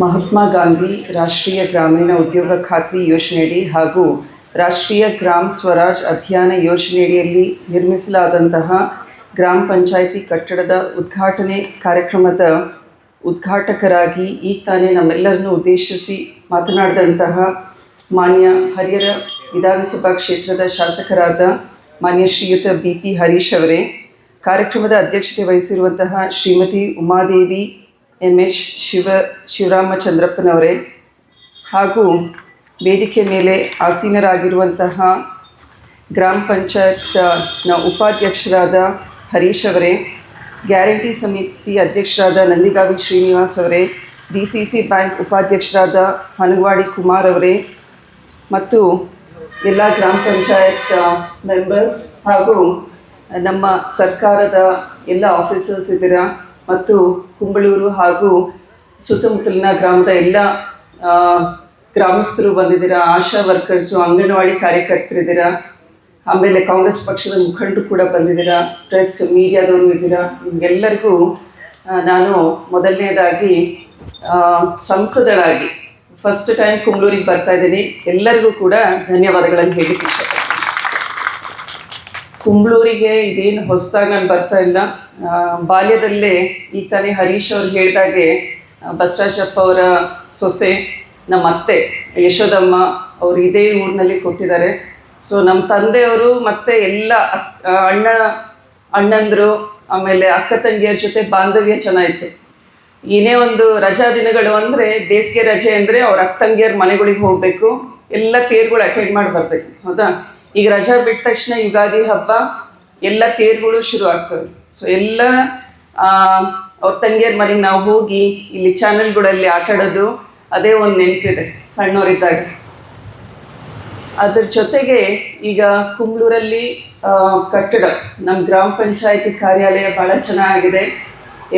ಮಹಾತ್ಮ ಗಾಂಧಿ ರಾಷ್ಟ್ರೀಯ ಗ್ರಾಮೀಣ ಉದ್ಯೋಗ ಖಾತ್ರಿ ಯೋಜನೆಯಡಿ ಹಾಗೂ ರಾಷ್ಟ್ರೀಯ ಗ್ರಾಮ್ ಸ್ವರಾಜ್ ಅಭಿಯಾನ ಯೋಜನೆಯಡಿಯಲ್ಲಿ ನಿರ್ಮಿಸಲಾದಂತಹ ಗ್ರಾಮ ಪಂಚಾಯಿತಿ ಕಟ್ಟಡದ ಉದ್ಘಾಟನೆ ಕಾರ್ಯಕ್ರಮದ ಉದ್ಘಾಟಕರಾಗಿ ಈಗ ತಾನೇ ನಮ್ಮೆಲ್ಲರನ್ನು ಉದ್ದೇಶಿಸಿ ಮಾತನಾಡಿದಂತಹ ಮಾನ್ಯ ಹರಿಹರ ವಿಧಾನಸಭಾ ಕ್ಷೇತ್ರದ ಶಾಸಕರಾದ ಮಾನ್ಯ ಶ್ರೀಯುತ ಬಿ ಪಿ ಹರೀಶ್ ಅವರೇ, ಕಾರ್ಯಕ್ರಮದ ಅಧ್ಯಕ್ಷತೆ ವಹಿಸಿರುವಂತಹ ಶ್ರೀಮತಿ ಉಮಾದೇವಿ ಎಂ ಎಚ್ ಶಿವ ಶಿವರಾಮಚಂದ್ರಪ್ಪನವರೇ ಹಾಗೂ ವೇದಿಕೆ ಮೇಲೆ ಆಸೀನರಾಗಿರುವಂತಹ ಗ್ರಾಮ ಪಂಚಾಯತ್ನ ಉಪಾಧ್ಯಕ್ಷರಾದ ಹರೀಶ್ ಅವರೇ, ಗ್ಯಾರಂಟಿ ಸಮಿತಿ ಅಧ್ಯಕ್ಷರಾದ ನಂದಿಗಾವಿ ಶ್ರೀನಿವಾಸ್ ಅವರೇ ಡಿ ಸಿ ಸಿ ಬ್ಯಾಂಕ್ ಉಪಾಧ್ಯಕ್ಷರಾದ ಹನಗವಾಡಿ ಕುಮಾರ್ ಅವರೇ ಮತ್ತು ಎಲ್ಲ ಗ್ರಾಮ ಪಂಚಾಯತ್ ಮೆಂಬರ್ಸ್ ಹಾಗೂ ನಮ್ಮ ಸರ್ಕಾರದ ಎಲ್ಲ ಆಫೀಸರ್ಸ್ ಇದ್ದೀರಾ ಮತ್ತು ಕುಂಬಳೂರು ಹಾಗೂ ಸುತ್ತಮುತ್ತಲಿನ ಗ್ರಾಮದ ಎಲ್ಲ ಗ್ರಾಮಸ್ಥರು ಬಂದಿದ್ದೀರಾ, ಆಶಾ ವರ್ಕರ್ಸು ಅಂಗನವಾಡಿ ಕಾರ್ಯಕರ್ತರಿದ್ದೀರಾ ಆಮೇಲೆ ಕಾಂಗ್ರೆಸ್ ಪಕ್ಷದ ಮುಖಂಡರು ಕೂಡ ಬಂದಿದ್ದೀರಾ ಪ್ರೆಸ್ ಮೀಡಿಯಾದವರು ಇದ್ದೀರಾ, ನಿಮಗೆಲ್ಲರಿಗೂ ನಾನು ಮೊದಲನೇದಾಗಿ ಸಂಸದಳಾಗಿ ಫಸ್ಟ್ ಟೈಮ್ ಕುಂಬ್ಳೂರಿಗೆ ಬರ್ತಾ ಇದ್ದೀನಿ. ಎಲ್ಲರಿಗೂ ಕೂಡ ಧನ್ಯವಾದಗಳನ್ನು ಹೇಳಿ ಕುಂಬ್ಳೂರಿಗೆ ಇದೇನು ಹೊಸದಾಗಿ ನಾನು ಬರ್ತಾ ಇಲ್ಲ. ಬಾಲ್ಯದಲ್ಲೇ ಈ ತಾನೇ ಹರೀಶ್ ಅವ್ರು ಹೇಳಿದಾಗೆ ಬಸವರಾಜಪ್ಪ ಅವರ ಸೊಸೆ, ನಮ್ಮ ಅತ್ತೆ, ಯಶೋದಮ್ಮ ಅವರು ಇದೇ ಊರಿನಲ್ಲಿ ಕೊಟ್ಟಿದ್ದಾರೆ. ಸೊ ನಮ್ಮ ತಂದೆಯವರು ಮತ್ತು ಎಲ್ಲ ಅಣ್ಣ, ಅಣ್ಣಂದರು, ಆಮೇಲೆ ಅಕ್ಕ ತಂಗಿಯರ ಜೊತೆ ಬಾಂಧವ್ಯ ಚೆನ್ನಾಗಿತ್ತು. ಏನೇ ಒಂದು ರಜಾ ದಿನಗಳು ಅಂದರೆ ಬೇಸಿಗೆ ರಜೆ ಅಂದರೆ ಅವ್ರ ಅಕ್ಕ ತಂಗಿಯರ ಮನೆಗಳಿಗೆ ಹೋಗಬೇಕು. ಎಲ್ಲ ತೇರುಗಳು ಅಟೆಂಡ್ ಮಾಡಿ ಬರ್ಬೇಕು. ಹೌದಾ? ಈಗ ರಜಾ ಬಿಟ್ಟ ತಕ್ಷಣ ಯುಗಾದಿ ಹಬ್ಬ, ಎಲ್ಲ ತೇರುಗಳು ಶುರು ಆಗ್ತವೆ. ಸೊ ಎಲ್ಲ ಅವ್ರ ತಂಗಿಯರ ಮನೆಗೆ ನಾವು ಹೋಗಿ ಇಲ್ಲಿ ಚಾನೆಲ್ಗಳಲ್ಲಿ ಆಟ ಆಡೋದು ಅದೇ ಒಂದು ನೆನಪಿದೆ ಸಣ್ಣವರಿದ್ದಾಗ. ಅದ್ರ ಜೊತೆಗೆ ಈಗ ಕುಂಬ್ಳೂರಲ್ಲಿ ಕಟ್ಟಡ. ನಮ್ಮ ಗ್ರಾಮ ಪಂಚಾಯತಿ ಕಾರ್ಯಾಲಯ ಭಾಳ ಚೆನ್ನಾಗಿದೆ.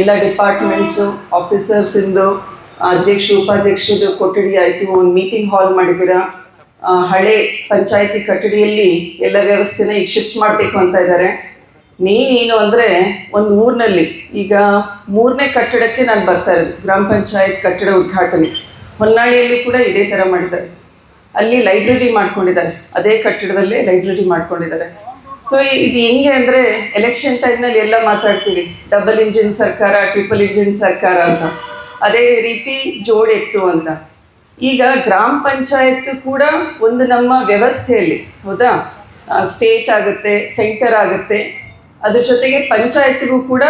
ಎಲ್ಲ ಡಿಪಾರ್ಟ್ಮೆಂಟ್ಸು ಆಫೀಸರ್ಸಿಂದು ಅಧ್ಯಕ್ಷ ಉಪಾಧ್ಯಕ್ಷರು ಕೊಠಡಿ ಆಯಿತು ಒಂದು ಮೀಟಿಂಗ್ ಹಾಲ್ ಮಾಡಿದ್ದೀರಾ ಹಳೆ ಪಂಚಾಯತಿ ಕಟ್ಟಡಿಯಲ್ಲಿ ಎಲ್ಲ ವ್ಯವಸ್ಥೆನ ಈಗ ಶಿಫ್ಟ್ ಮಾಡಬೇಕು ಅಂತ ಇದ್ದಾರೆ ಮೇನ್ ಏನು ಅಂದರೆ ಒಂದು ಊರಿನಲ್ಲಿ, ಈಗ ಮೂರನೇ ಕಟ್ಟಡಕ್ಕೆ ನಾನು ಬರ್ತಾ ಇರೋದು, ಗ್ರಾಮ ಪಂಚಾಯತ್ ಕಟ್ಟಡ ಉದ್ಘಾಟನೆ. ಹೊನ್ನಾಳಿಯಲ್ಲಿ ಕೂಡ ಇದೇ ಥರ ಮಾಡಿದ್ದಾರೆ. ಅಲ್ಲಿ ಲೈಬ್ರರಿ ಮಾಡ್ಕೊಂಡಿದ್ದಾರೆ. ಅದೇ ಕಟ್ಟಡದಲ್ಲೇ ಲೈಬ್ರರಿ ಮಾಡ್ಕೊಂಡಿದ್ದಾರೆ. ಸೊ ಇದು ಹೆಂಗೆ ಅಂದರೆ ಎಲೆಕ್ಷನ್ ಟೈಮ್ನಲ್ಲಿ ಎಲ್ಲ ಮಾತಾಡ್ತೀವಿ. ಡಬಲ್ ಇಂಜಿನ್ ಸರ್ಕಾರ ಟ್ರಿಪಲ್ ಇಂಜಿನ್ ಸರ್ಕಾರ ಅಂತ. ಅದೇ ರೀತಿ ಜೋಡೆತ್ತು ಅಂತ. ಈಗ ಗ್ರಾಮ ಪಂಚಾಯತ್ ಕೂಡ ಒಂದು ನಮ್ಮ ವ್ಯವಸ್ಥೆಯಲ್ಲಿ, ಹೌದಾ? ಸ್ಟೇಟ್ ಆಗುತ್ತೆ ಸೆಂಟರ್ ಆಗುತ್ತೆ. ಅದ್ರ ಜೊತೆಗೆ ಪಂಚಾಯತ್ಗೂ ಕೂಡ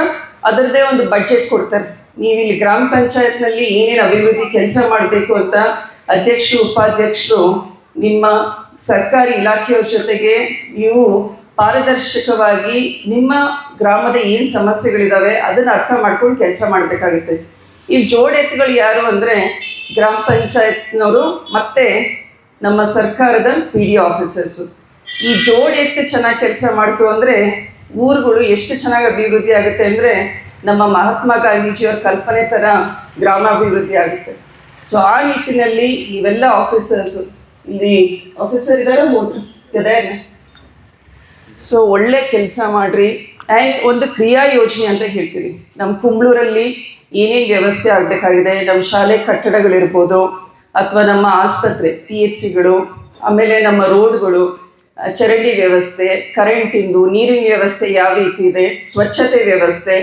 ಅದರದ್ದೇ ಒಂದು ಬಜೆಟ್ ಕೊಡ್ತಾರೆ. ನೀವು ಇಲ್ಲಿ ಗ್ರಾಮ ಪಂಚಾಯತ್ನಲ್ಲಿ ಏನೇನು ಅಭಿವೃದ್ಧಿ ಕೆಲಸ ಮಾಡಬೇಕು ಅಂತ ಅಧ್ಯಕ್ಷರು, ಉಪಾಧ್ಯಕ್ಷರು, ನಿಮ್ಮ ಸರ್ಕಾರಿ ಇಲಾಖೆಯವ್ರ ಜೊತೆಗೆ ನೀವು ಪಾರದರ್ಶಕವಾಗಿ ನಿಮ್ಮ ಗ್ರಾಮದ ಏನು ಸಮಸ್ಯೆಗಳಿದಾವೆ ಅದನ್ನು ಅರ್ಥ ಮಾಡ್ಕೊಂಡು ಕೆಲಸ ಮಾಡಬೇಕಾಗುತ್ತೆ. ಇಲ್ಲಿ ಜೋಡೆತ್ತುಗಳು ಯಾರು ಅಂದರೆ ಗ್ರಾಮ ಪಂಚಾಯತ್ನವರು ಮತ್ತು ನಮ್ಮ ಸರ್ಕಾರದ ಪಿ ಡಿ ಆಫೀಸರ್ಸು ಈ ಜೋಡಿ ಎತ್ತು ಚೆನ್ನಾಗಿ ಕೆಲಸ ಮಾಡ್ತು ಅಂದರೆ ಊರುಗಳು ಎಷ್ಟು ಚೆನ್ನಾಗಿ ಅಭಿವೃದ್ಧಿ ಆಗುತ್ತೆ ಅಂದರೆ ನಮ್ಮ ಮಹಾತ್ಮ ಗಾಂಧೀಜಿಯವರ ಕಲ್ಪನೆ ಥರ ಗ್ರಾಮಾಭಿವೃದ್ಧಿ ಆಗುತ್ತೆ. ಸೊ ಆ ನಿಟ್ಟಿನಲ್ಲಿ ಇವೆಲ್ಲ ಆಫೀಸರ್ಸು ಇಲ್ಲಿ ಆಫೀಸರ್ ಇದ್ದಾರೆ ಮೂರು ಇದೆ ಸೊ ಒಳ್ಳೆ ಕೆಲಸ ಮಾಡಿರಿ. ಆ್ಯಂಡ್ ಒಂದು ಕ್ರಿಯಾ ಯೋಜನೆ ಅಂತ ಹೇಳ್ತೀವಿ ನಮ್ಮ ಕುಂಬ್ಳೂರಲ್ಲಿ ಏನೇನು ವ್ಯವಸ್ಥೆ ಆಗಬೇಕಾಗಿದೆ ನಮ್ಮ ಶಾಲೆ ಕಟ್ಟಡಗಳಿರ್ಬೋದು, ಅಥವಾ ನಮ್ಮ ಆಸ್ಪತ್ರೆ ಪಿ ಎಚ್ ಸಿಗಳು ಆಮೇಲೆ ನಮ್ಮ ರೋಡ್ಗಳು, ಚರಂಡಿ ವ್ಯವಸ್ಥೆ ಕರೆಂಟಿಂದು ನೀರಿನ ವ್ಯವಸ್ಥೆ ಯಾವ ರೀತಿ ಇದೆ, ಸ್ವಚ್ಛತೆ ವ್ಯವಸ್ಥೆ.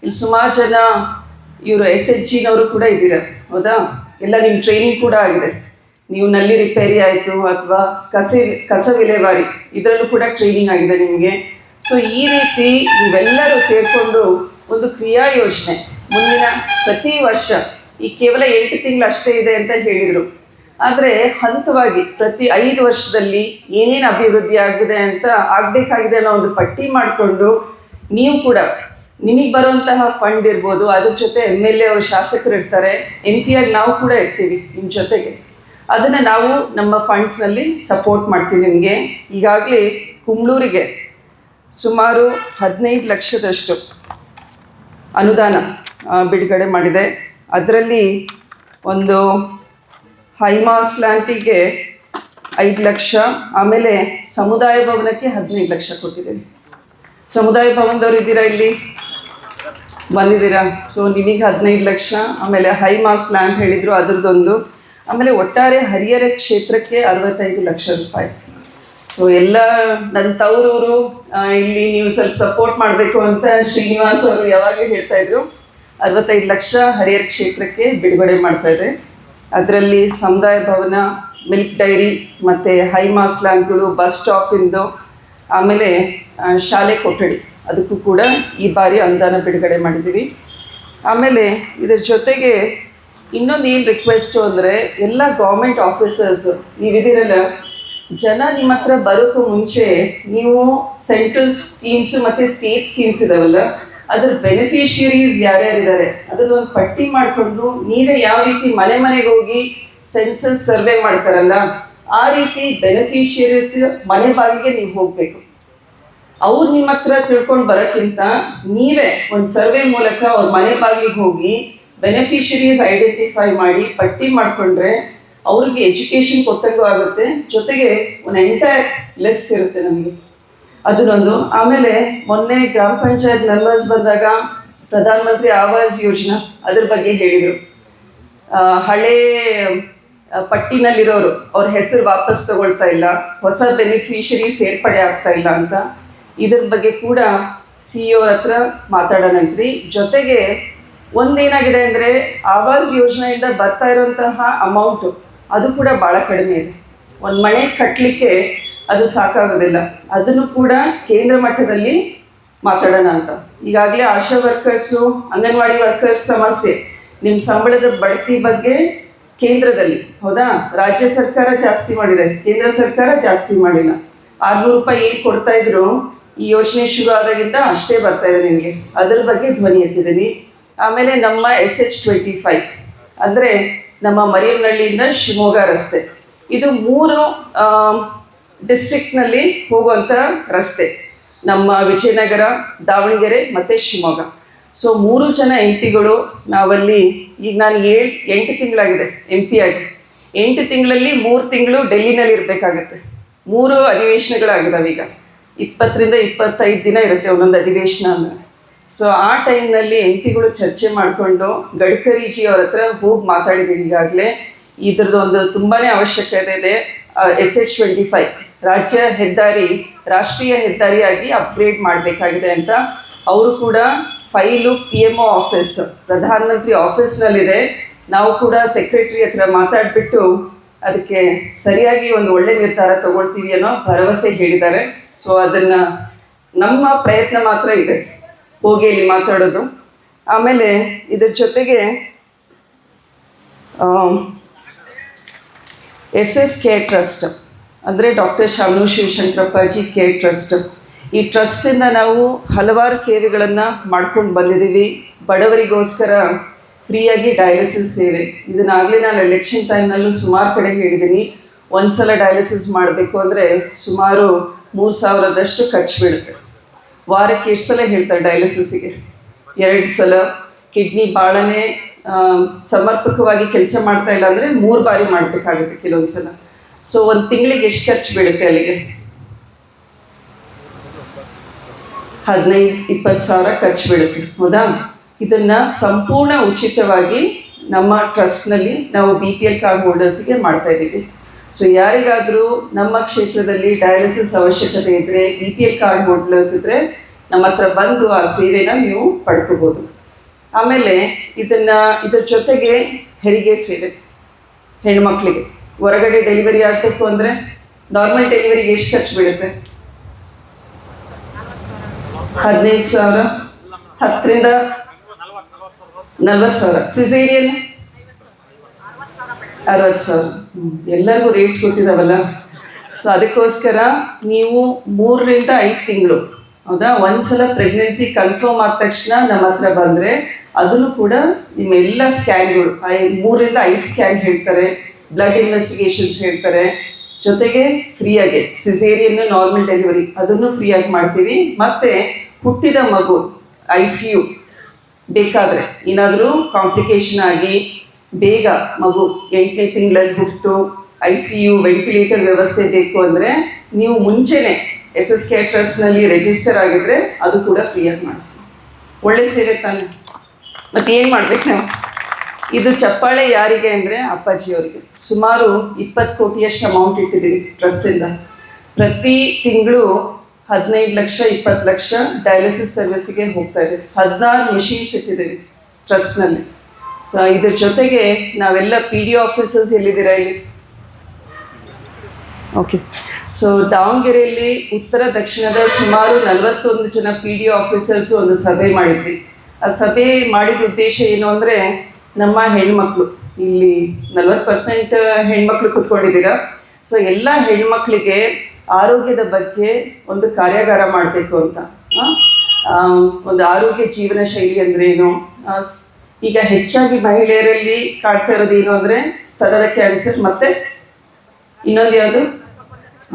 ಇಲ್ಲಿ ಸುಮಾರು ಜನ ಇವರು ಎಸ್ ಎಚ್ ಜಿನವರು ಕೂಡ ಇದ್ದೀರ, ಹೌದಾ? ಎಲ್ಲ ನಿಮ್ಮ ಟ್ರೈನಿಂಗ್ ಕೂಡ ಆಗಿದೆ. ನೀವು ನಲ್ಲಿ ರಿಪೇರಿ ಆಯಿತು ಅಥವಾ ಕಸ ಕಸ ವಿಲೇವಾರಿ, ಇದರಲ್ಲೂ ಕೂಡ ಟ್ರೈನಿಂಗ್ ಆಗಿದೆ ನಿಮಗೆ. ಸೊ ಈ ರೀತಿ ನೀವೆಲ್ಲರೂ ಸೇರಿಕೊಂಡು ಒಂದು ಕ್ರಿಯಾ ಯೋಜನೆ, ಮುಂದಿನ ಪ್ರತಿ ವರ್ಷ ಈ ಕೇವಲ ಎಂಟು ತಿಂಗಳು ಅಷ್ಟೇ ಇದೆ ಅಂತ ಹೇಳಿದರು. ಆದರೆ ಹಂತವಾಗಿ ಪ್ರತಿ ಐದು ವರ್ಷದಲ್ಲಿ ಏನೇನು ಅಭಿವೃದ್ಧಿ ಆಗಿದೆ ಅಂತ ಆಗಬೇಕಾಗಿದೆ ಅನ್ನೋ ಒಂದು ಪಟ್ಟಿ ಮಾಡಿಕೊಂಡು ನೀವು ಕೂಡ ನಿಮಗೆ ಬರುವಂತಹ ಫಂಡ್ ಇರ್ಬೋದು, ಅದ್ರ ಜೊತೆ ಎಂ ಎಲ್ ಎ ಅವರು ಶಾಸಕರು ಇರ್ತಾರೆ ಎಂ ಪಿ ಆಗಿ ನಾವು ಕೂಡ ಇರ್ತೀವಿ ನಿಮ್ಮ ಜೊತೆಗೆ. ಅದನ್ನು ನಾವು ನಮ್ಮ ಫಂಡ್ಸ್ನಲ್ಲಿ ಸಪೋರ್ಟ್ ಮಾಡ್ತೀವಿ ನಿಮಗೆ. ಈಗಾಗಲೇ ಕುಂಬ್ಳೂರಿಗೆ ಸುಮಾರು ಹದಿನೈದು ಲಕ್ಷದಷ್ಟು ಅನುದಾನ ಬಿಡುಗಡೆ ಮಾಡಿದೆ. ಅದರಲ್ಲಿ ಒಂದು ಹೈಮಾಸ್ ಲ್ಯಾಂಪಿಗೆ ಐದು ಲಕ್ಷ, ಆಮೇಲೆ ಸಮುದಾಯ ಭವನಕ್ಕೆ ಹದಿನೈದು ಲಕ್ಷ ಕೊಟ್ಟಿದ್ದೀನಿ. ಸಮುದಾಯ ಭವನದವ್ರು ಇದ್ದೀರಾ ಇಲ್ಲಿ? ಬಂದಿದ್ದೀರಾ? ಸೊ ನಿಮಗೆ ಹದಿನೈದು ಲಕ್ಷ, ಆಮೇಲೆ ಹೈ ಮಾಸ್ ಲ್ಯಾಂಪ್ ಹೇಳಿದರು, ಅದ್ರದ್ದೊಂದು ಆಮೇಲೆ ಒಟ್ಟಾರೆ ಹರಿಹರ ಕ್ಷೇತ್ರಕ್ಕೆ ಅರವತ್ತೈದು ಲಕ್ಷ ರೂಪಾಯಿ. ಸೊ ಎಲ್ಲ ನನ್ನ ತವರೂರು ಇಲ್ಲಿ ನೀವು ಸ್ವಲ್ಪ ಸಪೋರ್ಟ್ ಮಾಡಬೇಕು ಅಂತ ಶ್ರೀನಿವಾಸ್ ಅವರು ಯಾವಾಗಲೂ ಹೇಳ್ತಾ ಇದ್ರು. ಅರವತ್ತೈದು ಲಕ್ಷ ಹರಿಹರ ಕ್ಷೇತ್ರಕ್ಕೆ ಬಿಡುಗಡೆ ಮಾಡ್ತಾ ಇದೆ. ಅದರಲ್ಲಿ ಸಮುದಾಯ ಭವನ, ಮಿಲ್ಕ್ ಡೈರಿ, ಮತ್ತು ಹೈ ಮಾಸ್ ಲ್ಯಾಂಪ್ಗಳು, ಬಸ್ ಸ್ಟಾಪಿಂದು ಆಮೇಲೆ ಶಾಲೆ ಕೊಠಡಿ, ಅದಕ್ಕೂ ಕೂಡ ಈ ಬಾರಿ ಅನುದಾನ ಬಿಡುಗಡೆ ಮಾಡಿದ್ದೀವಿ. ಆಮೇಲೆ ಇದರ ಜೊತೆಗೆ ಇನ್ನೊಂದು ಏನು ರಿಕ್ವೆಸ್ಟು ಅಂದರೆ, ಎಲ್ಲ ಗೌರ್ಮೆಂಟ್ ಆಫೀಸರ್ಸ್ ನೀವಿದ್ದೀರಲ್ಲ ಜನ ನಿಮ್ಮ ಹತ್ರ ಬರೋಕ್ಕೂ ಮುಂಚೆ ನೀವು ಸೆಂಟ್ರಲ್ ಸ್ಕೀಮ್ಸ್ ಮತ್ತು ಸ್ಟೇಟ್ ಸ್ಕೀಮ್ಸ್ ಇದಾವಲ್ಲ, ಅದ್ರ ಬೆನಿಫಿಷಿಯರೀಸ್ ಯಾರ್ಯಾರಿದ್ದಾರೆ, ಅದ್ರದ್ದೊಂದು ಪಟ್ಟಿ ಮಾಡಿಕೊಂಡು ನೀವೇ ಯಾವ ರೀತಿ ಮನೆ ಮನೆಗೆ ಹೋಗಿ ಸೆನ್ಸಸ್ ಸರ್ವೆ ಮಾಡ್ತಾರಲ್ಲ, ಆ ರೀತಿ ಬೆನಿಫಿಷಿಯರೀಸ್ ಮನೆ ಬಾಗಿಗೆ ನೀವು ಹೋಗಬೇಕು. ಅವ್ರು ನಿಮ್ಮ ಹತ್ರ ತಿಳ್ಕೊಂಡು ಬರೋಕ್ಕಿಂತ ನೀವೇ ಒಂದು ಸರ್ವೆ ಮೂಲಕ ಅವ್ರ ಮನೆ ಬಾಗಿಲಿಗೆ ಹೋಗಿ ಬೆನಿಫಿಷರೀಸ್ ಐಡೆಂಟಿಫೈ ಮಾಡಿ, ಪಟ್ಟಿ ಮಾಡಿಕೊಂಡ್ರೆ ಅವ್ರಿಗೆ ಎಜುಕೇಶನ್ ಕೊಟ್ಟಂಗೂ ಆಗುತ್ತೆ. ಜೊತೆಗೆ ಒಂದು ಎಂಟೈರ್ ಲಿಸ್ಟ್ ಇರುತ್ತೆ ನಮಗೆ. ಅದನ್ನೊಂದು. ಆಮೇಲೆ ಮೊನ್ನೆ ಗ್ರಾಮ ಪಂಚಾಯತ್ ಮೆಂಬರ್ಸ್ ಬಂದಾಗ ಪ್ರಧಾನ ಮಂತ್ರಿ ಆವಾಸ್ ಯೋಜನಾ ಅದ್ರ ಬಗ್ಗೆ ಹೇಳಿದರು. ಹಳೆ ಪಟ್ಟಿನಲ್ಲಿರೋರು ಅವ್ರ ಹೆಸರು ವಾಪಸ್ ತಗೊಳ್ತಾ ಇಲ್ಲ. ಹೊಸ ಬೆನಿಫಿಷರಿ ಸೇರ್ಪಡೆ ಆಗ್ತಾ ಇಲ್ಲ ಅಂತ. ಇದ್ರ ಬಗ್ಗೆ ಕೂಡ ಸಿ ಇ ಹತ್ರ ಮಾತಾಡೋಣಂತ್ರಿ. ಜೊತೆಗೆ ಒಂದೇನಾಗಿದೆ ಅಂದರೆ ಆವಾಸ್ ಯೋಜನೆಯಿಂದ ಬರ್ತಾ ಇರೋಂತಹ ಅಮೌಂಟು ಅದು ಕೂಡ ಭಾಳ ಕಡಿಮೆ ಇದೆ. ಒಂದು ಮನೆ ಕಟ್ಟಲಿಕ್ಕೆ ಅದು ಸಾಕಾಗೋದಿಲ್ಲ. ಅದನ್ನು ಕೂಡ ಕೇಂದ್ರ ಮಟ್ಟದಲ್ಲಿ ಮಾತಾಡೋಣ ಅಂತ. ಈಗಾಗಲೇ ಆಶಾ ವರ್ಕರ್ಸು ಅಂಗನವಾಡಿ ವರ್ಕರ್ಸ್ ಸಮಸ್ಯೆ. ನಿಮ್ಮ ಸಂಬಳದ ಬಡ್ತಿ ಬಗ್ಗೆ ಕೇಂದ್ರದಲ್ಲಿ, ಹೌದಾ? ರಾಜ್ಯ ಸರ್ಕಾರ ಜಾಸ್ತಿ ಮಾಡಿದೆ. ಕೇಂದ್ರ ಸರ್ಕಾರ ಜಾಸ್ತಿ ಮಾಡಿಲ್ಲ. ಆರ್ನೂರು ರೂಪಾಯಿ ಏನು ಕೊಡ್ತಾ ಇದ್ರು, ಈ ಯೋಜನೆ ಶುರು ಆದಾಗಿಂದ ಅಷ್ಟೇ ಬರ್ತಾ ಇದೆ ನಿಮಗೆ. ಅದ್ರ ಬಗ್ಗೆ ಧ್ವನಿ ಎತ್ತಿದ್ದೀನಿ. ಆಮೇಲೆ ನಮ್ಮ ಎಸ್ ಎಚ್ ಟ್ವೆಂಟಿ ಫೈವ್ ಅಂದರೆ ನಮ್ಮ ಮರಿಯಮ್ನಹಳ್ಳಿಯಿಂದ ಶಿವಮೊಗ್ಗ ರಸ್ತೆ. ಇದು ಮೂರು ಡಿಸ್ಟ್ರಿಕ್ಟ್ನಲ್ಲಿ ಹೋಗುವಂಥ ರಸ್ತೆ. ನಮ್ಮ ವಿಜಯನಗರ, ದಾವಣಗೆರೆ ಮತ್ತು ಶಿವಮೊಗ್ಗ. ಸೊ ಮೂರು ಜನ ಎಂ ಪಿಗಳು ನಾವಲ್ಲಿ ಈಗ ನಾನು ಏಳು, ಎಂಟು ತಿಂಗಳಾಗಿದೆ ಎಂ ಪಿ ಆಗಿ. ಎಂಟು ತಿಂಗಳಲ್ಲಿ ಮೂರು ತಿಂಗಳು ಡೆಲ್ಲಿನಲ್ಲಿ ಇರಬೇಕಾಗತ್ತೆ. ಮೂರು ಅಧಿವೇಶನಗಳಾಗಿದ್ದಾವೆ ಈಗ ಇಪ್ಪತ್ತರಿಂದ ಇಪ್ಪತ್ತೈದು ದಿನ ಇರುತ್ತೆ ಒಂದೊಂದು ಅಧಿವೇಶನ ಅಂದರೆ. ಸೊ ಆ ಟೈಮ್ನಲ್ಲಿ ಎಂ ಪಿಗಳು ಚರ್ಚೆ ಮಾಡಿಕೊಂಡು ಗಡ್ಕರಿಜಿ ಅವ್ರ ಹತ್ರ ಹೋಗಿ ಮಾತಾಡಿದ್ದೀವಿ ಈಗಾಗಲೇ. ಇದ್ರದ್ದು ಒಂದು ತುಂಬಾ ಅವಶ್ಯಕತೆ ಇದೆ. ಎಸ್ ಎಚ್ ಟ್ವೆಂಟಿ ಫೈವ್ ರಾಜ್ಯ ಹೆದ್ದಾರಿ, ರಾಷ್ಟ್ರೀಯ ಹೆದ್ದಾರಿಯಾಗಿ ಅಪ್ಗ್ರೇಡ್ ಮಾಡಬೇಕಾಗಿದೆ ಅಂತ. ಅವರು ಕೂಡ file P M O office ಪ್ರಧಾನಮಂತ್ರಿ ಆಫೀಸ್ನಲ್ಲಿದೆ ನಾವು ಕೂಡ ಸೆಕ್ರೆಟರಿ ಹತ್ರ ಮಾತಾಡಿಬಿಟ್ಟು ಅದಕ್ಕೆ ಸರಿಯಾಗಿ ಒಂದು ಒಳ್ಳೆ ನಿರ್ಧಾರ ತಗೊಳ್ತೀವಿ ಅನ್ನೋ ಭರವಸೆ ಹೇಳಿದ್ದಾರೆ. ಸೊ ಅದನ್ನು ನಮ್ಮ ಪ್ರಯತ್ನ ಮಾತ್ರ ಇದೆ. ಹೋಗಿ ಇಲ್ಲಿ ಮಾತಾಡೋದು. ಆಮೇಲೆ ಇದರ ಜೊತೆಗೆ ಎಸ್ ಎಸ್ ಕೇರ್ ಟ್ರಸ್ಟ್, ಅಂದರೆ doctor Shamanu Shivashankarappaji care trust. ಈ ಟ್ರಸ್ಟಿಂದ ನಾವು ಹಲವಾರು ಸೇವೆಗಳನ್ನು ಮಾಡ್ಕೊಂಡು ಬಂದಿದ್ದೀವಿ. ಬಡವರಿಗೋಸ್ಕರ ಫ್ರೀಯಾಗಿ ಡಯಾಲಿಸಿಸ್ ಸೇವೆ. ಇದನ್ನಾಗಲೇ ನಾನು ಎಲೆಕ್ಷನ್ ಟೈಮ್ನಲ್ಲೂ ಸುಮಾರು ಕಡೆ ಹೇಳಿದ್ದೀನಿ. ಒಂದು ಸಲ ಡಯಾಲಿಸಿಸ್ ಮಾಡಬೇಕು ಅಂದರೆ ಸುಮಾರು ಮೂರು ಸಾವಿರದಷ್ಟು ಖರ್ಚು ಬೀಳುತ್ತೆ. ವಾರಕ್ಕೆ ಎಷ್ಟು ಸಲ ಹೇಳ್ತಾರೆ ಡಯಾಲಿಸಿಸ್ಗೆ ಎರಡು ಸಲ. ಕಿಡ್ನಿ ಭಾಳನೇ ಸಮರ್ಪಕವಾಗಿ ಕೆಲಸ ಮಾಡ್ತಾ ಇಲ್ಲ ಅಂದರೆ ಮೂರು ಬಾರಿ ಮಾಡಬೇಕಾಗುತ್ತೆ ಕೆಲವೊಂದು ಸಲ. ಸೊ ಒಂದು ತಿಂಗಳಿಗೆ ಎಷ್ಟು ಖರ್ಚು ಬೀಳುತ್ತೆ ಅಲ್ಲಿಗೆ? ಹದಿನೈದು, ಇಪ್ಪತ್ತು ಸಾವಿರ ಖರ್ಚು ಬೀಳುತ್ತೆ. ಹೌದಾ? ಇದನ್ನು ಸಂಪೂರ್ಣ ಉಚಿತವಾಗಿ ನಮ್ಮ ಟ್ರಸ್ಟ್ನಲ್ಲಿ ನಾವು ಬಿ ಪಿ ಎಲ್ ಕಾರ್ಡ್ ಹೋಲ್ಡರ್ಸ್ಗೆ ಮಾಡ್ತಾ ಇದ್ದೀವಿ. ಸೊ ಯಾರಿಗಾದರೂ ನಮ್ಮ ಕ್ಷೇತ್ರದಲ್ಲಿ ಡಯಾಲಿಸಿಸ್ ಅವಶ್ಯಕತೆ ಇದ್ದರೆ B P L card holders ಇದ್ದರೆ ನಮ್ಮ ಹತ್ರ ಬಂದು ಆ ಸೇವೆನ ನೀವು ಪಡ್ಕೋಬೋದು. ಆಮೇಲೆ ಇದನ್ನ, ಇದ್ರ ಜೊತೆಗೆ ಹೆರಿಗೆ ಸೇವೆ ಹೆಣ್ಮಕ್ಳಿಗೆ. ಹೊರಗಡೆ ಡೆಲಿವರಿ ಆಗಬೇಕು ಅಂದರೆ ನಾರ್ಮಲ್ ಡೆಲಿವರಿಗೆ ಎಷ್ಟು ಖರ್ಚು ಬೀಳುತ್ತೆ? ಹದಿನೈದು ಸಾವಿರ, ಹತ್ತರಿಂದ ನಲ್ವತ್ತು ಸಾವಿರ. ಸಿಸೇರಿಯನ್ ಅರವತ್ತು ಸಾವಿರ. ಎಲ್ಲರಿಗೂ ರೇಟ್ಸ್ ಗೊತ್ತಿದಾವಲ್ಲ? ಸೊ ಅದಕ್ಕೋಸ್ಕರ ನೀವು ಮೂರರಿಂದ ಐದು ತಿಂಗಳು, ಹೌದಾ? ಒಂದ್ಸಲ ಪ್ರೆಗ್ನೆನ್ಸಿ ಕನ್ಫರ್ಮ್ ಆದ ತಕ್ಷಣ ನಮ್ಮ ಹತ್ರ ಬಂದರೆ ಅದನ್ನು ಕೂಡ ನಿಮ್ಮ ಎಲ್ಲ ಸ್ಕ್ಯಾನ್ಗಳು ಐ ಮೂರರಿಂದ ಐದು ಸ್ಕ್ಯಾನ್ ಹೇಳ್ತಾರೆ ಬ್ಲಡ್ ಇನ್ವೆಸ್ಟಿಗೇಷನ್ಸ್ ಹೇಳ್ತಾರೆ. ಜೊತೆಗೆ ಫ್ರೀಯಾಗಿ ಸಿಸೇರಿಯನ್ನು ನಾರ್ಮಲ್ ಡೆಲಿವರಿ ಅದನ್ನು ಫ್ರೀಯಾಗಿ ಮಾಡ್ತೀವಿ. ಮತ್ತು ಹುಟ್ಟಿದ ಮಗು ಐ ಸಿ ಯು ಬೇಕಾದರೆ ಏನಾದರೂ ಕಾಂಪ್ಲಿಕೇಶನ್ ಆಗಿ ಬೇಗ ಮಗು ಎಂಟನೇ ತಿಂಗಳಲ್ಲಿ ಹುಟ್ಟಿತು ಐ ಸಿ ಯು ವೆಂಟಿಲೇಟರ್ ವ್ಯವಸ್ಥೆ ಬೇಕು ಅಂದರೆ ನೀವು ಮುಂಚೆನೆ ಎಸ್ ಎಸ್ ಕೆ ಟ್ರಸ್ಟ್ನಲ್ಲಿ ರಿಜಿಸ್ಟರ್ ಆಗಿದ್ರೆ ಅದು ಕೂಡ ಫ್ರೀಯಾಗಿ ಮಾಡಿಸಿ ಒಳ್ಳೆ ಸೇವೆ ತಾನೆ. ಮತ್ತೆ ಏನು ಮಾಡ್ಬೇಕು ನಾವು? ಇದು ಚಪ್ಪಾಳೆ ಯಾರಿಗೆ ಅಂದರೆ ಅಪ್ಪಾಜಿಯವರಿಗೆ ಸುಮಾರು ಇಪ್ಪತ್ತು ಕೋಟಿಯಷ್ಟು ಅಮೌಂಟ್ ಇಟ್ಟಿದ್ದೀವಿ ಟ್ರಸ್ಟಿಂದ ಪ್ರತಿ ತಿಂಗಳು ಹದಿನೈದು ಲಕ್ಷ, ಇಪ್ಪತ್ತು ಲಕ್ಷ ಡಯಾಲಿಸಿಸ್ ಸರ್ವಿಸ್ಗೆ ಹೋಗ್ತಾ ಇದೆ. ಹದಿನಾರು ಮೆಷಿನ್ಸ್ ಇಟ್ಟಿದ್ದೀವಿ ಟ್ರಸ್ಟ್ನಲ್ಲಿ ಸೊ ಇದ್ರ ಜೊತೆಗೆ ನಾವೆಲ್ಲ ಪಿ ಡಿ ಆಫೀಸರ್ಸ್ ಎಲ್ಲಿದ್ದೀರಾ ಇಲ್ಲಿ? ಓಕೆ ಸೊ ದಾವಣಗೆರೆಯಲ್ಲಿ ಉತ್ತರ ದಕ್ಷಿಣದ ಸುಮಾರು ನಲವತ್ತೊಂದು ಜನ ಪಿ ಡಿ ಆಫೀಸರ್ಸ್ ಒಂದು ಸಭೆ ಮಾಡಿದ್ವಿ. ಆ ಸಭೆ ಮಾಡಿದ ಉದ್ದೇಶ ಏನು ಅಂದರೆ, ನಮ್ಮ ಹೆಣ್ಮಕ್ಳು, ಇಲ್ಲಿ ನಲ್ವತ್ತು ಪರ್ಸೆಂಟ್ ಹೆಣ್ಮಕ್ಳು ಕುತ್ಕೊಂಡಿದ್ದೀರಾ. ಸೊ ಎಲ್ಲ ಹೆಣ್ಮಕ್ಳಿಗೆ ಆರೋಗ್ಯದ ಬಗ್ಗೆ ಒಂದು ಕಾರ್ಯಾಗಾರ ಮಾಡಬೇಕು ಅಂತ. ಒಂದು ಆರೋಗ್ಯ ಜೀವನ ಶೈಲಿ ಅಂದ್ರೇನು ಈಗ ಹೆಚ್ಚಾಗಿ ಮಹಿಳೆಯರಲ್ಲಿ ಕಾಡ್ತಾ ಇರೋದು ಏನು ಅಂದರೆ ಸ್ತನದ ಕ್ಯಾನ್ಸರ್ ಮತ್ತೆ ಇನ್ನೊಂದು ಯಾವುದು?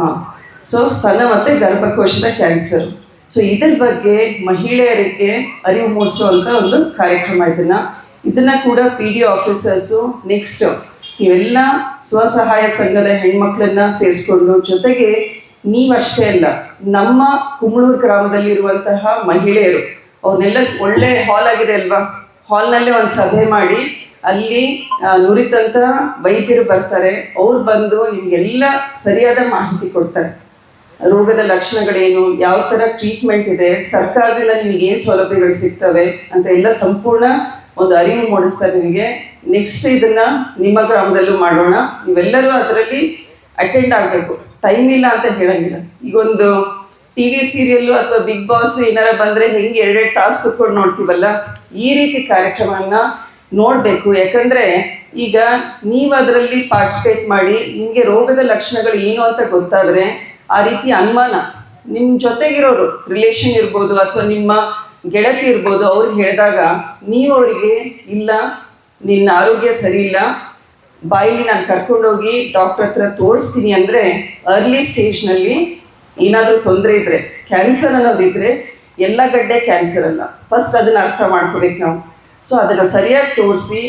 ಹಾಂ. ಸೊ ಸ್ತನ ಮತ್ತು ಗರ್ಭಕೋಶದ ಕ್ಯಾನ್ಸರ್. ಸೊ ಇದ್ರ ಬಗ್ಗೆ ಮಹಿಳೆಯರಿಗೆ ಅರಿವು ಮೂಡಿಸುವಂಥ ಒಂದು ಕಾರ್ಯಕ್ರಮ ಇದನ್ನ. ಇದನ್ನ ಕೂಡ ಪಿ ಡಿ ಆಫೀಸರ್ಸು ನೆಕ್ಸ್ಟ್ ಇವೆಲ್ಲ ಸ್ವಸಹಾಯ ಸಂಘದ ಹೆಣ್ಮಕ್ಳನ್ನ ಸೇರಿಸ್ಕೊಂಡು ಜೊತೆಗೆ ನೀವಷ್ಟೇ ಅಲ್ಲ, ನಮ್ಮ ಕುಂಬಳೂರು ಗ್ರಾಮದಲ್ಲಿರುವಂತಹ ಮಹಿಳೆಯರು, ಅವ್ರನ್ನೆಲ್ಲ ಸ್- ಒಳ್ಳೆ ಹಾಲ್ ಆಗಿದೆ ಅಲ್ವಾ? ಹಾಲ್ನಲ್ಲೇ ಒಂದು ಸಭೆ ಮಾಡಿ, ಅಲ್ಲಿ ನುರಿತಂತ ವೈದ್ಯರು ಬರ್ತಾರೆ. ಅವ್ರು ಬಂದು ನಿಮಗೆಲ್ಲ ಸರಿಯಾದ ಮಾಹಿತಿ ಕೊಡ್ತಾರೆ. ರೋಗದ ಲಕ್ಷಣಗಳೇನು, ಯಾವ ಥರ ಟ್ರೀಟ್ಮೆಂಟ್ ಇದೆ, ಸರ್ಕಾರದಿಂದ ನಿಮಗೆ ಏನು ಸೌಲಭ್ಯಗಳು ಸಿಗ್ತವೆ ಅಂತ ಎಲ್ಲ ಸಂಪೂರ್ಣ ಒಂದು ಅರಿವು ಮೂಡಿಸ್ತಾರೆ ನಿಮಗೆ. ನೆಕ್ಸ್ಟ್ ಇದನ್ನ ನಿಮ್ಮ ಗ್ರಾಮದಲ್ಲೂ ಮಾಡೋಣ. ನೀವೆಲ್ಲರೂ ಅದರಲ್ಲಿ ಅಟೆಂಡ್ ಆಗಬೇಕು. ಟೈಮ್ ಇಲ್ಲ ಅಂತ ಹೇಳಂಗಿಲ್ಲ. ಈಗ ಒಂದು ಟಿ ವಿ ಸೀರಿಯಲ್ಲು ಅಥವಾ ಬಿಗ್ ಬಾಸ್ ಏನಾರ ಬಂದರೆ ಹೆಂಗೆ ಎರಡೆರಡು ಟಾಸ್ಕ್ ಕುತ್ಕೊಂಡು ನೋಡ್ತೀವಲ್ಲ, ಈ ರೀತಿ ಕಾರ್ಯಕ್ರಮವನ್ನು ನೋಡಬೇಕು. ಯಾಕಂದರೆ ಈಗ ನೀವು ಅದರಲ್ಲಿ ಪಾರ್ಟಿಸಿಪೇಟ್ ಮಾಡಿ ನಿಮಗೆ ರೋಗದ ಲಕ್ಷಣಗಳು ಏನು ಅಂತ ಗೊತ್ತಾದರೆ ಆ ರೀತಿ ಅನುಮಾನ. ನಿಮ್ಮ ಜೊತೆಗಿರೋರು ರಿಲೇಷನ್ ಇರ್ಬೋದು ಅಥವಾ ನಿಮ್ಮ ಗೆಳತಿ ಇರ್ಬೋದು, ಅವ್ರು ಹೇಳಿದಾಗ ನೀವು ಅವರಿಗೆ, ಇಲ್ಲ, ನಿನ್ನ ಆರೋಗ್ಯ ಸರಿ ಇಲ್ಲ ಬಾಯಿಲಿ ನಾನು ಕರ್ಕೊಂಡೋಗಿ ಡಾಕ್ಟರ್ ಹತ್ರ ತೋರಿಸ್ತೀನಿ. ಅಂದರೆ ಅರ್ಲಿ ಸ್ಟೇಜ್ನಲ್ಲಿ ಏನಾದರೂ ತೊಂದರೆ ಇದ್ದರೆ ಕ್ಯಾನ್ಸರ್ ಅನ್ನೋದಿದ್ರೆ ಎಲ್ಲ ಗಡ್ಡೆ ಕ್ಯಾನ್ಸರ್ ಅಲ್ಲ. ಫಸ್ಟ್ ಅದನ್ನು ಅರ್ಥ ಮಾಡ್ಕೋಬೇಕು ನಾವು. ಸೊ ಅದನ್ನು ಸರಿಯಾಗಿ ತೋರಿಸಿ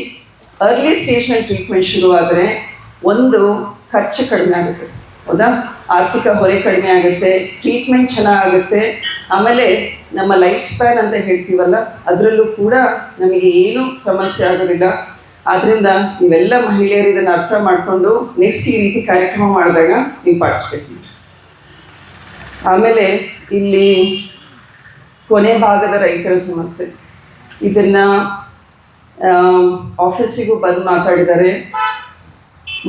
ಅರ್ಲಿ ಸ್ಟೇಜ್ನಲ್ಲಿ ಟ್ರೀಟ್ಮೆಂಟ್ ಶುರುವಾದರೆ ಒಂದು ಖರ್ಚು ಕಡಿಮೆ ಆಗುತ್ತೆ. ಹೌದಾ? ಆರ್ಥಿಕ ಹೊರೆ ಕಡಿಮೆ ಆಗುತ್ತೆ ಟ್ರೀಟ್ಮೆಂಟ್ ಚೆನ್ನಾಗುತ್ತೆ ಆಮೇಲೆ ನಮ್ಮ ಲೈಫ್ ಸ್ಪ್ಯಾನ್ ಅಂತ ಹೇಳ್ತೀವಲ್ಲ, ಅದರಲ್ಲೂ ಕೂಡ ನಮಗೆ ಏನೂ ಸಮಸ್ಯೆ ಆಗೋದಿಲ್ಲ. ಆದ್ದರಿಂದ ನೀವೆಲ್ಲ ಮಹಿಳೆಯರು ಇದನ್ನು ಅರ್ಥ ಮಾಡಿಕೊಂಡು ನೆಕ್ಸ್ಟ್ ಈ ರೀತಿ ಕಾರ್ಯಕ್ರಮ ಮಾಡಿದಾಗ ನೀವು ಪಾರ್ಟಿಸಿಪೇಟ್ ಮಾಡಿ ಆಮೇಲೆ ಇಲ್ಲಿ ಕೊನೆ ಭಾಗದ ರೈತರ ಸಮಸ್ಯೆ. ಇದನ್ನು ಆಫೀಸಿಗೂ ಬಂದು ಮಾತಾಡಿದ್ದಾರೆ.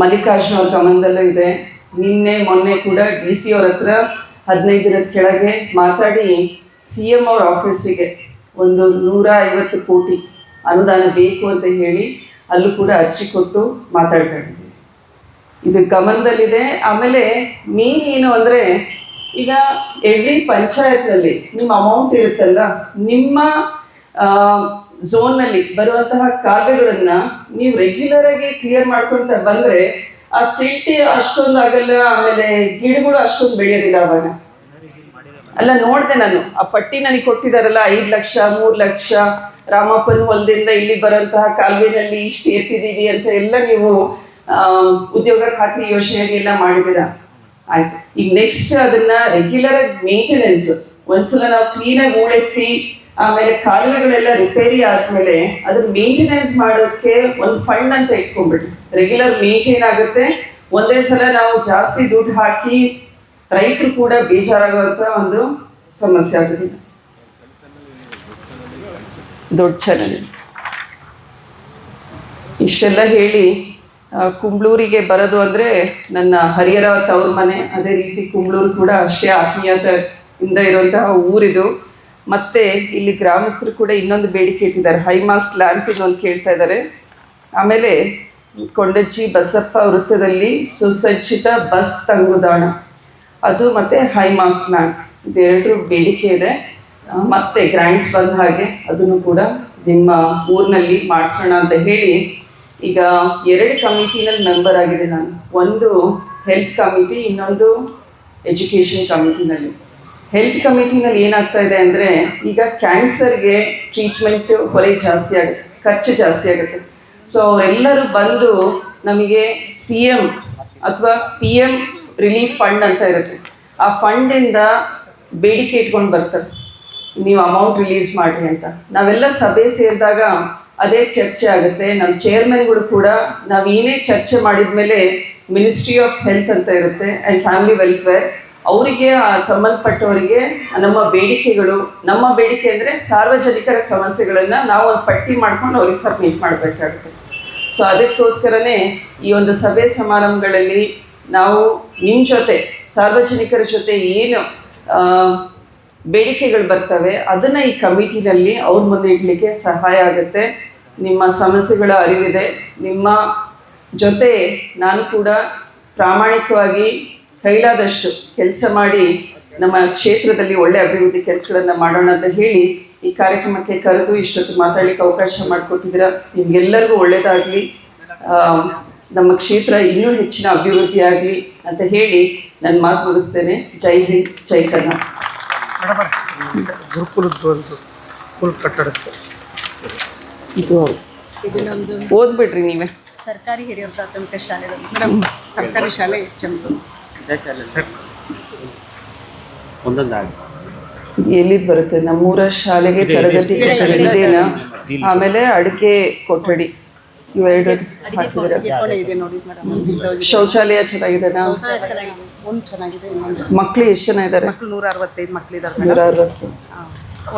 ಮಲ್ಲಿಕಾರ್ಜುನ ಅವ್ರ ಗಮನದಲ್ಲೂ ಇದೆ. ನಿನ್ನೆ, ಮೊನ್ನೆ ಕೂಡ ಡಿ ಸಿ ಅವ್ರ ಹತ್ರ ಹದಿನೈದು ದಿನದ ಕೆಳಗೆ ಮಾತಾಡಿ ಸಿ ಎಂ ಅವ್ರ ಆಫೀಸಿಗೆ ಒಂದು ನೂರ ಐವತ್ತು ಕೋಟಿ ಅನುದಾನ ಬೇಕು ಅಂತ ಹೇಳಿ ಅಲ್ಲೂ ಕೂಡ ಅರ್ಜಿ ಕೊಟ್ಟು ಮಾತಾಡ್ಕೊಂಡಿದ್ದೀವಿ ಇದು ಗಮನದಲ್ಲಿದೆ. ಆಮೇಲೆ ಮೇನ್ ಏನು ಅಂದರೆ ಈಗ ಎವ್ರಿ ಪಂಚಾಯತ್ನಲ್ಲಿ ನಿಮ್ಮ ಅಮೌಂಟ್ ಇರುತ್ತಲ್ಲ, ನಿಮ್ಮ ಝೋನ್ನಲ್ಲಿ ಬರುವಂತಹ ಕಾರ್ಯಗಳನ್ನ ನೀವು ರೆಗ್ಯುಲರ್ ಆಗಿ ಕ್ಲಿಯರ್ ಮಾಡ್ಕೊಳ್ತಾ ಬಂದ್ರೆ ಆ ಸಿಟಿ ಅಷ್ಟೊಂದು ಆಗಲ್ಲ, ಆಮೇಲೆ ಗಿಡಗಳು ಅಷ್ಟೊಂದು ಬೆಳೆಯೋದಿಲ್ಲ ಅವಾಗ. ಅಲ್ಲ, ನೋಡಿದೆ ನಾನು, ಆ ಪಟ್ಟಿ ನನಗೆ ಕೊಟ್ಟಿದಾರಲ್ಲ, ಐದು ಲಕ್ಷ, ಮೂರು ಲಕ್ಷ, ರಾಮಪ್ಪನ ಹೊಲದಿಂದ ಇಲ್ಲಿ ಬರೋಂತಹ ಕಾಲುವೆನಲ್ಲಿ ಇಷ್ಟು ಎತ್ತಿದ್ದೀವಿ ಅಂತ ಎಲ್ಲ ನೀವು ಉದ್ಯೋಗ ಖಾತ್ರಿ ಯೋಜನೆಗೆ ಎಲ್ಲ ಮಾಡಿದ್ದೀರಾ? ಆಯ್ತು. ಈಗ ನೆಕ್ಸ್ಟ್ ಅದನ್ನ ರೆಗ್ಯುಲರ್ ಆಗಿ ಮೇಂಟೆನೆನ್ಸ್ ಒಂದ್ಸಲ ನಾವು ಕ್ಲೀನಾಗಿ ಹೂಳೆತ್ತಿ ಆಮೇಲೆ ಕಾಲುವೆಗಳೆಲ್ಲ ರಿಪೇರಿ ಆದ್ಮೇಲೆ ಅದನ್ನ ಮೇಂಟೆನೆನ್ಸ್ ಮಾಡೋಕ್ಕೆ ಒಂದು ಫಂಡ್ ಅಂತ ಇಟ್ಕೊಂಡ್ಬಿಟ್ಟು ರೆಗ್ಯುಲರ್ ಮೇಂಟೈನ್ ಆಗುತ್ತೆ. ಒಂದೇ ಸಲ ನಾವು ಜಾಸ್ತಿ ದುಡ್ಡು ಹಾಕಿ ರೈತರು ಕೂಡ ಬೇಜಾರಾಗುವಂತ ಒಂದು ಸಮಸ್ಯೆ ಆಗುತ್ತೆ. ದೊಡ್ಡ ಚಾನಲ್ ಇಷ್ಟೆಲ್ಲ ಹೇಳಿ ಕುಂಬ್ಳೂರಿಗೆ ಬರೋದು ಅಂದರೆ ನನ್ನ ಹರಿಹರ ತವ್ರ ಮನೆ. ಅದೇ ರೀತಿ ಕುಂಬ್ಳೂರು ಕೂಡ ಅಷ್ಟೇ ಆತ್ಮೀಯತೆಯಿಂದ ಇರುವಂತಹ ಊರಿದು. ಮತ್ತೆ ಇಲ್ಲಿ ಗ್ರಾಮಸ್ಥರು ಕೂಡ ಇನ್ನೊಂದು ಬೇಡಿಕೆ ಇಟ್ಟಿದ್ದಾರೆ. ಹೈಮಾಸ್ಟ್ ಲ್ಯಾಂಪ್ ಒಂದು ಕೇಳ್ತಾ ಇದ್ದಾರೆ. ಆಮೇಲೆ ಕೊಂಡಜ್ಜಿ ಬಸಪ್ಪ ವೃತ್ತದಲ್ಲಿ ಸುಸಜ್ಜಿತ ಬಸ್ ತಂಗುದಾಣ. ಅದು ಮತ್ತು ಹೈ ಮಾಸ್ಕ್ ಲ್ಯಾಂಪ್. ಇದೆರಡರ ಬೇಡಿಕೆ ಇದೆ. ಮತ್ತೆ ಗ್ರ್ಯಾಂಡ್ಸ್ ಬಂದ ಹಾಗೆ ಅದನ್ನು ಕೂಡ ನಿಮ್ಮ ಊರಿನಲ್ಲಿ ಮಾಡಿಸೋಣ ಅಂತ ಹೇಳಿ ಈಗ ಎರಡು ಕಮಿಟಿನಲ್ಲಿ ಮೆಂಬರ್ ಆಗಿದೆ ನಾನು. ಒಂದು ಹೆಲ್ತ್ ಕಮಿಟಿ ಇನ್ನೊಂದು ಎಜುಕೇಷನ್ ಕಮಿಟಿನಲ್ಲಿ ಹೆಲ್ತ್ ಕಮಿಟಿನಲ್ಲಿ ಏನಾಗ್ತಾ ಇದೆ ಅಂದರೆ, ಈಗ ಕ್ಯಾನ್ಸರ್ಗೆ ಟ್ರೀಟ್ಮೆಂಟ್ ಹೊರೆ ಜಾಸ್ತಿ ಆಗುತ್ತೆ ಖರ್ಚು ಜಾಸ್ತಿ ಆಗುತ್ತೆ. ಸೊ ಅವರೆಲ್ಲರೂ ಬಂದು ನಮಗೆ ಸಿ ಎಂ ಅಥವಾ ಪಿ ಎಂ ರಿಲೀಫ್ ಫಂಡ್ ಅಂತ ಇರುತ್ತೆ. ಆ ಫಂಡಿಂದ ಬೇಡಿಕೆ ಇಟ್ಕೊಂಡು ಬರ್ತಾರೆ. ನೀವು ಅಮೌಂಟ್ ರಿಲೀಸ್ ಮಾಡಿರಿ ಅಂತ. ನಾವೆಲ್ಲ ಸಭೆ ಸೇರಿದಾಗ ಅದೇ ಚರ್ಚೆ ಆಗುತ್ತೆ. ನಮ್ಮ ಚೇರ್ಮನ್ಗಳು ಕೂಡ ನಾವು ಏನೇ ಚರ್ಚೆ ಮಾಡಿದ್ಮೇಲೆ ಮಿನಿಸ್ಟ್ರಿ ಆಫ್ ಹೆಲ್ತ್ ಅಂತ ಇರುತ್ತೆ ಆ್ಯಂಡ್ ಫ್ಯಾಮಿಲಿ ವೆಲ್ಫೇರ್ ಅವರಿಗೆ ಸಂಬಂಧಪಟ್ಟವರಿಗೆ, ನಮ್ಮ ಬೇಡಿಕೆಗಳು, ನಮ್ಮ ಬೇಡಿಕೆ ಅಂದರೆ ಸಾರ್ವಜನಿಕರ ಸಮಸ್ಯೆಗಳನ್ನು ನಾವು ಒಂದು ಪಟ್ಟಿ ಮಾಡ್ಕೊಂಡು ಅವ್ರಿಗೆ ಸಬ್ಮಿಟ್ ಮಾಡಬೇಕಾಗುತ್ತೆ. ಸೊ ಅದಕ್ಕೋಸ್ಕರನೇ ಈ ಒಂದು ಸಭೆ ಸಮಾರಂಭಗಳಲ್ಲಿ ನಾವು ನಿಮ್ಮ ಜೊತೆ, ಸಾರ್ವಜನಿಕರ ಜೊತೆ ಏನು ಬೇಡಿಕೆಗಳು ಬರ್ತವೆ. ಅದನ್ನು ಈ ಕಮಿಟಿನಲ್ಲಿ ಅವ್ರ ಮುಂದೆ ಇಡಲಿಕ್ಕೆ ಸಹಾಯ ಆಗುತ್ತೆ. ನಿಮ್ಮ ಸಮಸ್ಯೆಗಳ ಅರಿವಿದೆ. ನಿಮ್ಮ ಜೊತೆ ನಾನು ಕೂಡ ಪ್ರಾಮಾಣಿಕವಾಗಿ ಕೈಲಾದಷ್ಟು ಕೆಲಸ ಮಾಡಿ ನಮ್ಮ ಕ್ಷೇತ್ರದಲ್ಲಿ ಒಳ್ಳೆ ಅಭಿವೃದ್ಧಿ ಕೆಲಸಗಳನ್ನು ಮಾಡೋಣ ಅಂತ ಹೇಳಿ ಈ ಕಾರ್ಯಕ್ರಮಕ್ಕೆ ಕರೆದು ಇಷ್ಟೊತ್ತು ಮಾತಾಡಲಿಕ್ಕೆ ಅವಕಾಶ ಮಾಡಿಕೊಟ್ಟಿದ್ದೀರಾ. ನಿಮ್ಗೆಲ್ಲರಿಗೂ ಒಳ್ಳೆಯದಾಗಲಿ ನಮ್ಮ ಕ್ಷೇತ್ರ ಇನ್ನೂ ಹೆಚ್ಚಿನ ಅಭಿವೃದ್ಧಿ ಆಗಲಿ ಅಂತ ಹೇಳಿ ನಾನು ಮಾತು ಮುಗಿಸ್ತೇನೆ. ಜೈ ಹಿಂದ್, ಜೈ ಕರ್ನಾಟಕ. ಗುರುಕುಲದ್ದು ಒಂದು ಸ್ಕೂಲ್ ಕಟ್ಟಡಕ್ಕೆ ಇದು ಇದು ನಮ್ದು ಓದ್ಬಿಡ್ರಿ ನೀವೇ. ಸರ್ಕಾರಿ ಹಿರಿಯ ಪ್ರಾಥಮಿಕ ಶಾಲೆ ಸರ್ಕಾರಿ ಶಾಲೆ ಚಂದ್ರು ಒಂದೊಂದಾಗಿ ಎಲ್ಲಿದ್ ಬರುತ್ತೆ? ನಮ್ಮೂರ ಶಾಲೆಗೆ ತರಗತಿ ಇದೇನಾ ಆಮೇಲೆ ಅಡಿಕೆ ಕೊಠಡಿ. ಇವೆರಡು ಶೌಚಾಲಯ ಚೆನ್ನಾಗಿದೆನಾ ಚೆನ್ನಾಗಿದೆ. ಒಂದು ಚೆನ್ನಾಗಿದೆ ಇನ್ನೊಂದು ಮಕ್ಳು ಎಷ್ಟು ಜನ ಇದ್ದಾರೆ? ಮಕ್ಕಳು ನೂರ ಅರವತ್ತೈದು ಮಕ್ಕಳಿದ್ದಾರೆ ನೂರ ಅರವತ್ತು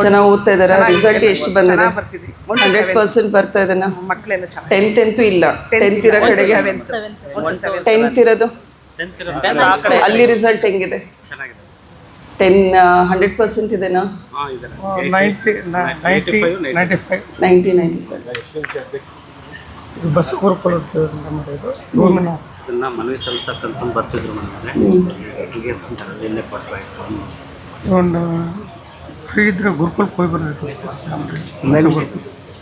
ಚೆನ್ನಾಗಿ ಓದ್ತಾ ಇದಾರೆ ರಿಸಲ್ಟ್ ಎಷ್ಟು ಬಂದಿದೆ? ಬರ್ತಿದ್ವಿ ಹಂಡ್ರೆಡ್ ಪರ್ಸೆಂಟ್ ಬರ್ತಾ ಇದೆನಾ ಮಕ್ಕಳೆಲ್ಲ ಚೆನ್ನಾಗಿ ಟೆಂತ್ ಅಂತೂ ಇಲ್ಲ. ಟೆಂತ್ ಇರೋ ಕಡೆಗೆ. ಟೆಂತ್ ಇರೋದು? ಅಲ್ಲಿ ರಿಸಲ್ಟ್ ಹೆಂಗಿದೆ? ಚೆನ್ನಾಗಿದೆ. ಟೆನ್ ಹಂಡ್ರೆಡ್ ಪರ್ಸೆಂಟ್ ಇದೆನಾ? ಹಾಂ ಇದೆ. Ninety ninety ninety five ninety ninety bus ಇದನ್ನ ಮನವಿ ಸಲ್ಲಿಸಕ್ಕಂತ ಬರ್ತಿದ್ರು ಮನೆಗೆ ಹೀಗೆ ಅಂತಾರೆ ನಿನ್ನೆ ಕೊಟ್ಟರೆ ಒಂದು ಫ್ರೀ ಇದ್ರೆ ಗುರುಕುಲಕ್ಕೆ ಹೋಗಿ ಬರಬೇಕು.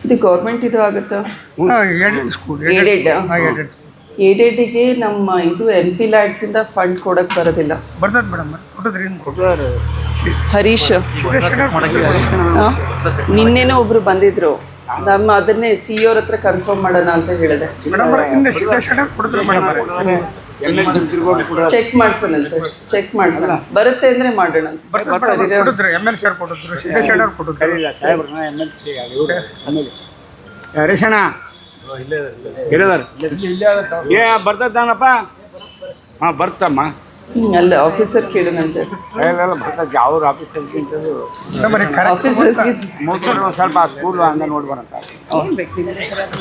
ಇದು ಗೌರ್ಮೆಂಟ್ ಇದು ಆಗುತ್ತಾ? ಏಡೆಡ್ ಏಡೆಡ್ಗೆ ನಮ್ಮ ಇದು ಎಂ ಪಿ ಲ್ಯಾಡ್ಸಿಂದ ಫಂಡ್ ಕೊಡಕ್ಕೆ ಬರೋದಿಲ್ಲ. ಬರ್ತದೆ ಮೇಡಮ್ ಹರೀಶ್. ನಿನ್ನೆನೋ ಒಬ್ರು ಬಂದಿದ್ರು. ನಮ್ಮ ಅದನ್ನೇ ಸಿ ಅವ್ರ ಹತ್ರ ಕನ್ಫರ್ಮ್ ಮಾಡೋಣ ಅಂತ ಹೇಳಿದೆ. ಚೆಕ್ ಮಾಡ್ಸೋಣಂತೆ ಚೆಕ್ ಮಾಡ್ಸೋಣ ಬರುತ್ತೆ ಅಂದ್ರೆ ಮಾಡೋಣ. ಏ ಬರ್ತದಾನಪ್ಪ? ಹಾಂ ಬರ್ತಮ್ಮ. ಅಲ್ಲ ಆಫೀಸರ್ ಕೇಳಿದಂತೆ. ಅವ್ರ ಆಫೀಸರ್ ಸ್ವಲ್ಪ ಸ್ಕೂಲ್ ಹಂಗೆ ನೋಡಿ ಬರಂತ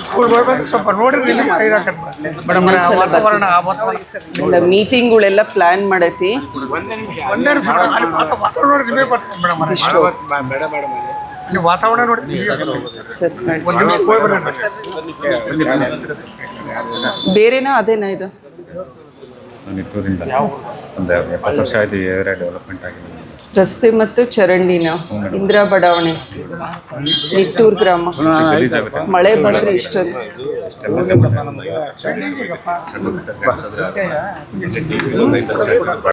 ಸ್ಕೂಲ್ ಸ್ವಲ್ಪ ನೋಡಿದ್ರೆ ನಿಮಗೆ ಇದಾಕತ್ತೆ ಮೇಡಮ್ ಆ ವಾತಾವರಣ ಆ ವಾತಾವರಣ. ಇಲ್ಲ ಮೀಟಿಂಗ್ಗಳೆಲ್ಲ ಪ್ಲಾನ್ ಮಾಡೈತಿ. ವಾತಾವರಣ ನೋಡಿ ನೋಡಿ ಬೇರೆನಾ? ಅದೇನಾ ಇದು? ನಿಟ್ಟೂರಿಂದ ಒಂದು ಎಪ್ಪತ್ತು ವರ್ಷ ಆಯ್ತು ಏರಿಯಾ ಡೆವಲಪ್ಮೆಂಟ್ ಆಗಿದೆ. ರಸ್ತೆ ಮತ್ತು ಚರಂಡಿನ ಇಂದಿರಾ ಬಡಾವಣೆ. ನಿಟ್ಟೂರ್ ಗ್ರಾಮ. ಮಳೆ ಬಂದ್ರೆ ಇಷ್ಟೊಂದು.